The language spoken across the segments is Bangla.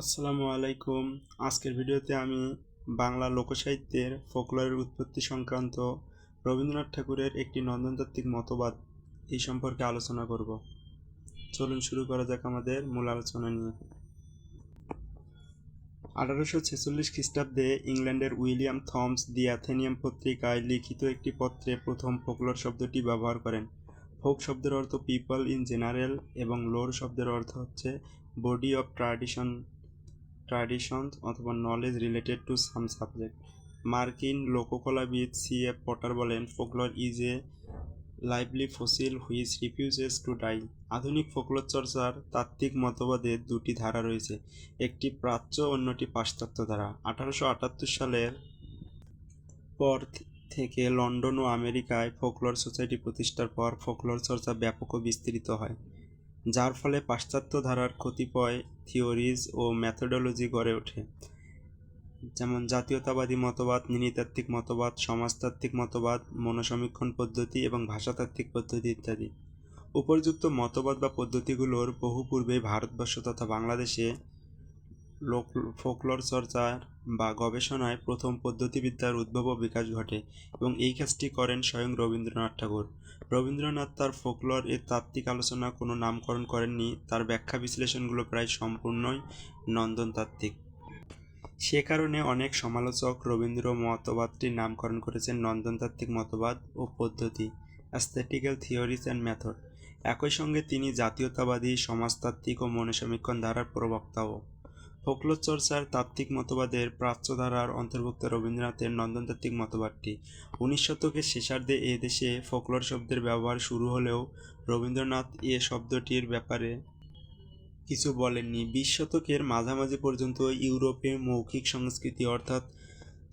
আসসালামু আলাইকুম। আজকের ভিডিওতে আমি বাংলা লোকসাহিত্যের ফোকলরের উৎপত্তি সংক্রান্ত রবীন্দ্রনাথ ঠাকুরের একটি নন্দনতাত্ত্বিক মতবাদ এই সম্পর্কে আলোচনা করব। চলুন শুরু করা যাক আমাদের মূল আলোচনা নিয়ে। আঠারোশো ছেচল্লিশ খ্রিস্টাব্দে ইংল্যান্ডের উইলিয়াম থমস দি অ্যাথেনিয়াম পত্রিকায় লিখিত একটি পত্রে প্রথম ফোকলর শব্দটি ব্যবহার করেন। ফোক শব্দের অর্থ পিপল ইন জেনারেল এবং লোর শব্দের অর্থ হচ্ছে বডি অফ ট্র্যাডিশন। ট্র্যাডিশন অথবা knowledge related to some subject মার্কিন লোককলাবিদ সি এফ পটার বলেন, folklore is a lively fossil which refuses to die আধুনিক ফোকলর চর্চার তাত্ত্বিক মতবাদের দুটি ধারা রয়েছে, একটি প্রাচ্য, অন্যটি পাশ্চাত্য ধারা। আঠারোশো আটাত্তর সালের পর থেকে লন্ডন ও আমেরিকায় ফোকলর সোসাইটি প্রতিষ্ঠার পর ফোকলর চর্চা ব্যাপক বিস্তৃত হয়। যার ফলে পাশ্চাত্য ধারার কতিপয় থিওরিজ ও ম্যাথোডোলজি গড়ে ওঠে। যেমন জাতীয়তাবাদী মতবাদ নৃতাত্ত্বিক মতবাদ, সমাজতাত্ত্বিক মতবাদ, মনোসমীক্ষণ পদ্ধতি এবং ভাষাতাত্ত্বিক পদ্ধতি ইত্যাদি। উপর্যুক্ত মতবাদ বা পদ্ধতিগুলোর বহু পূর্বে ভারতবর্ষ তথা বাংলাদেশে লোক, ফোকলর চর্চার বা গবেষণায় প্রথম পদ্ধতিবিদ্যার উদ্ভব ও বিকাশ ঘটে এবং এই কাজটি করেন স্বয়ং রবীন্দ্রনাথ ঠাকুর। রবীন্দ্রনাথ তার ফোকলর এর তাত্ত্বিক আলোচনা কোনো নামকরণ করেননি, তার ব্যাখ্যা বিশ্লেষণগুলো প্রায় সম্পূর্ণই নন্দনতাত্ত্বিক। সে কারণে অনেক সমালোচক রবীন্দ্র মতবাদটির নামকরণ করেছেন নন্দনতাত্ত্বিক মতবাদ ও পদ্ধতি অ্যাস্থেটিক্যাল থিওরিজ অ্যান্ড মেথড একই সঙ্গে তিনি জাতীয়তাবাদী সমাজতাত্ত্বিক ও মনোসমীক্ষণ ধারার প্রবক্তাও। ফোকলোর চর্চার তাত্ত্বিক মতবাদের প্রাচ্যধারার অন্তর্ভুক্ত রবীন্দ্রনাথের নন্দনতাত্ত্বিক মতবাদটি। উনিশ শতকের শেষার্ধে এ দেশে ফোকলোর শব্দের ব্যবহার শুরু হলেও রবীন্দ্রনাথ এ শব্দটির ব্যাপারে কিছু বলেননি। বিশ শতকের মাঝামাঝি পর্যন্ত ইউরোপে মৌখিক সংস্কৃতি অর্থাৎ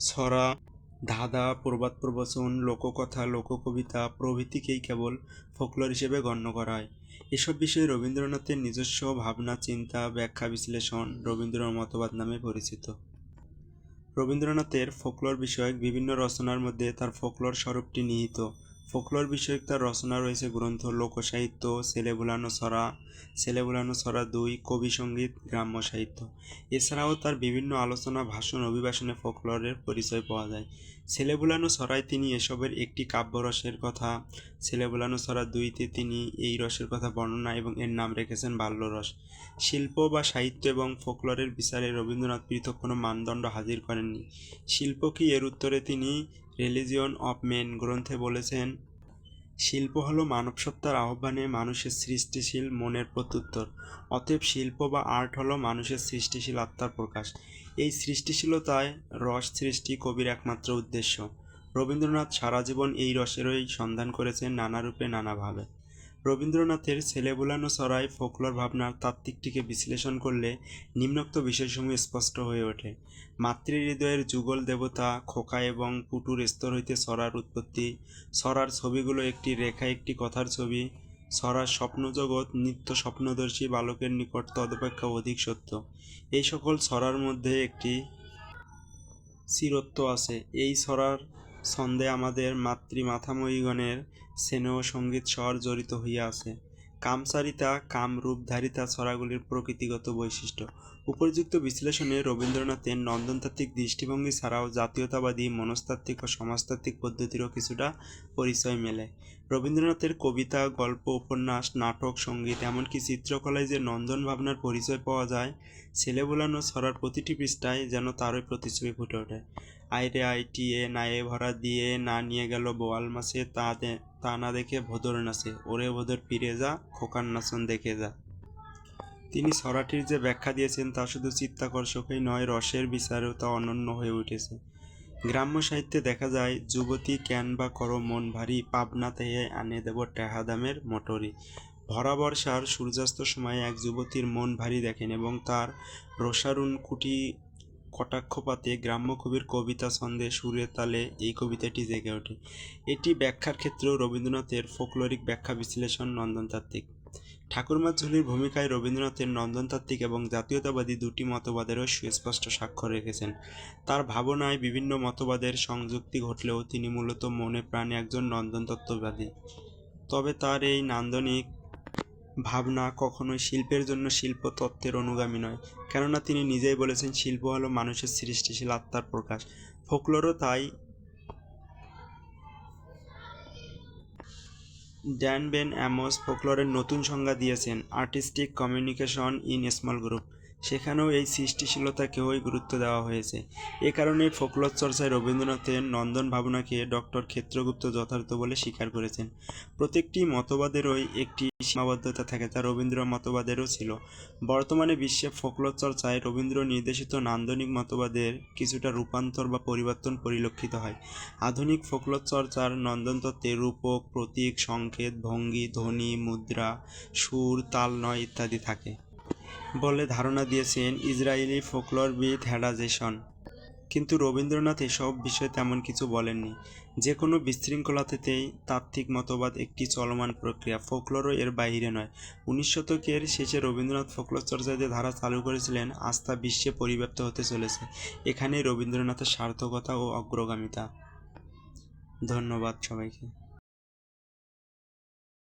ছড়া ধাঁধা, প্রবাদ প্রবচন, লোককথা, লোককবিতা প্রভৃতিকেই কেবল ফোকলোর হিসেবে গণ্য করা হয়। এসব বিষয়ে রবীন্দ্রনাথের নিজস্ব ভাবনা, চিন্তা, ব্যাখ্যা, বিশ্লেষণ রবীন্দ্র মতবাদ নামে পরিচিত। রবীন্দ্রনাথের ফোকলোর বিষয়ক বিভিন্ন রচনার মধ্যে তার ফোকলোর স্বরূপটি নিহিত। ফোকলোর বিষয়ক তার রচনা রয়েছে গ্রন্থ লোকসাহিত্য ছেলে ভুলানো ছড়া ছেলে ভুলানো ছড়া দুই, কবি সংগীত, গ্রাম্য সাহিত্য। এছাড়াও তার বিভিন্ন আলোচনা, ভাষণ, অভিবাসনে ফোকলোরের পরিচয় পাওয়া যায়। ছেলে ভুলানো ছড়ায় তিনি এসবের একটি কাব্যরসের কথা ছেলে ভুলানো ছড়া দুইতে তিনি এই রসের কথা বর্ণনা এবং এর নাম রেখেছেন বাল্যরস শিল্প বা সাহিত্য এবং ফোকলোরের বিচারে রবীন্দ্রনাথ পৃথক কোনো মানদণ্ড হাজির করেননি। শিল্প কি এর উত্তরে তিনি রিলিজিয়ন অফ মেন গ্রন্থে বলেছেন, শিল্প হলো মানব সত্তার আহ্বানে মানুষের সৃষ্টিশীল মনের প্রত্যুত্তর। অতএব শিল্প বা আর্ট হলো মানুষের সৃষ্টিশীল আত্মার প্রকাশ। এই সৃষ্টিশীলতায় রস সৃষ্টি কবির একমাত্র উদ্দেশ্য। রবীন্দ্রনাথ সারা জীবন এই রসেরই সন্ধান করেছেন নানা রূপে নানাভাবে রবীন্দ্রনাথের ছেলে বুলানো ছড়ায় ফোকলোর ভাবনার তাত্ত্বিকটিকে বিশ্লেষণ করলে নিম্নোক্ত বিষয়সমূহ স্পষ্ট হয়ে ওঠে। মাতৃহৃদয়ের যুগল দেবতা, খোকা এবং পুটুর স্তর হইতে ছড়ার উৎপত্তি। ছড়ার ছবিগুলো একটি রেখা, একটি কথার ছবি। ছড়ার স্বপ্নজগৎ নিত্য স্বপ্নদর্শী বালকের নিকট তদপেক্ষা অধিক সত্য। এই সকল ছড়ার মধ্যে একটি চিরত্ব আছে। এই ছড়ার ছন্দে আমাদের মাতৃ মাথাময়ীগণের স্নেহ সংগীত স্বর জড়িত হইয়া আছে। কামচারিতা কামরূপধারিতা ছড়াগুলির প্রকৃতিগত বৈশিষ্ট্য। উপর্যুক্ত বিশ্লেষণে রবীন্দ্রনাথের নন্দনতাত্ত্বিক দৃষ্টিভঙ্গি ছাড়াও জাতীয়তাবাদী, মনস্তাত্ত্বিক ও সমাজতাত্ত্বিক পদ্ধতিরও কিছুটা পরিচয় মেলে। রবীন্দ্রনাথের কবিতা, গল্প, উপন্যাস, নাটক, সংগীত, এমনকি চিত্রকলায় যে নন্দন ভাবনার পরিচয় পাওয়া যায় ছেলে বোলানো ছড়ার প্রতিটি পৃষ্ঠায় যেন তারই প্রতিচ্ছবি ফুটে ওঠে। আইরে আইটিয়ে নায়ে ভরা দিয়ে না নিয়ে গেল বোয়াল মাছে, তা তা না দেখে ভোদর নাচে, ওরে ভোদর ফিরে যা, খোকার নাচন দেখে যা। তিনি ছড়াটির যে ব্যাখ্যা দিয়েছেন তা শুধু চিত্তাকর্ষকই নয়, রসের বিচারেও তা অনন্য হয়ে উঠেছে। গ্রাম্য সাহিত্যে দেখা যায়, যুবতী ক্যান বা করো, মন ভারী, পাবনা তেহে আনে দেব টেহা দামের মোটরি। ভরা বর্ষার সূর্যাস্ত সময়ে এক যুবতীর মন ভারী দেখেন এবং তার রসারুণ কুটি কটাক্ষপাতে গ্রাম্য কবির কবিতা ছন্দে সুরে তালে এই কবিতাটি জেগে ওঠে। এটি ব্যাখ্যার ক্ষেত্রেও রবীন্দ্রনাথের ফোকলোরিক ব্যাখ্যা বিশ্লেষণ নন্দনতাত্ত্বিক। ঠাকুরমার ঝুলির ভূমিকায় রবীন্দ্রনাথের নন্দনতাত্ত্বিক এবং জাতীয়তাবাদী দুটি মতবাদেরও সুস্পষ্ট স্বাক্ষর রেখেছেন। তার ভাবনায় বিভিন্ন মতবাদের সংযুক্তি ঘটলেও তিনি মূলত মনে প্রাণে একজন নন্দনতত্ত্ববাদী। তবে তার এই নান্দনিক ভাবনা কখনোই শিল্পের জন্য শিল্প তত্ত্বের অনুগামী নয়, কেননা তিনি নিজেই বলেছেন শিল্প হলো মানুষের সৃষ্টিশীল আত্মার প্রকাশ। ফোকলোরও তাই ড্যান বেন অ্যামোস ফোকলোরের নতুন সংজ্ঞা দিয়েছেন। Artistic communication in small group সেখানেও এই সৃষ্টিশীলতাকেই গুরুত্ব দেওয়া হয়েছে। এ কারণে ফোকলোর চর্চায় রবীন্দ্রনাথের নন্দন ভাবনাকে ডক্টর ক্ষেত্রগুপ্ত যথার্থ বলে স্বীকার করেছেন। প্রত্যেকটি মতবাদেরই একটি সীমাবদ্ধতা থাকে তা রবীন্দ্র মতবাদেরও ছিল। বর্তমানে বিশ্বে ফোকলোর চর্চায় রবীন্দ্র নির্দেশিত নান্দনিক মতবাদের কিছুটা রূপান্তর বা পরিবর্তন পরিলক্ষিত হয়। আধুনিক ফোকলোর চর্চার নন্দনতত্ত্বে রূপক, প্রতীক, সংকেত, ভঙ্গি, ধ্বনি, মুদ্রা, সুর, তাল, নয় ইত্যাদি থাকে। বলে ধারণা দিয়েছেন ইসরায়েলি ফোকলোরবিদ হ্যাডাজেশন কিন্তু রবীন্দ্রনাথ এসব বিষয়ে তেমন কিছু বলেননি। যে কোনো বিশৃঙ্খলাতেই তাত্ত্বিক মতবাদ একটি চলমান প্রক্রিয়া। ফোকলোরও এর বাইরে নয়। উনিশ শতকের শেষে রবীন্দ্রনাথ ফোকলোর চর্চায় যে ধারা চালু করেছিলেন আস্থা বিশ্বে পরিব্যাপ্ত হতে চলেছে। এখানেই রবীন্দ্রনাথের সার্থকতা ও অগ্রগামিতা। ধন্যবাদ সবাইকে।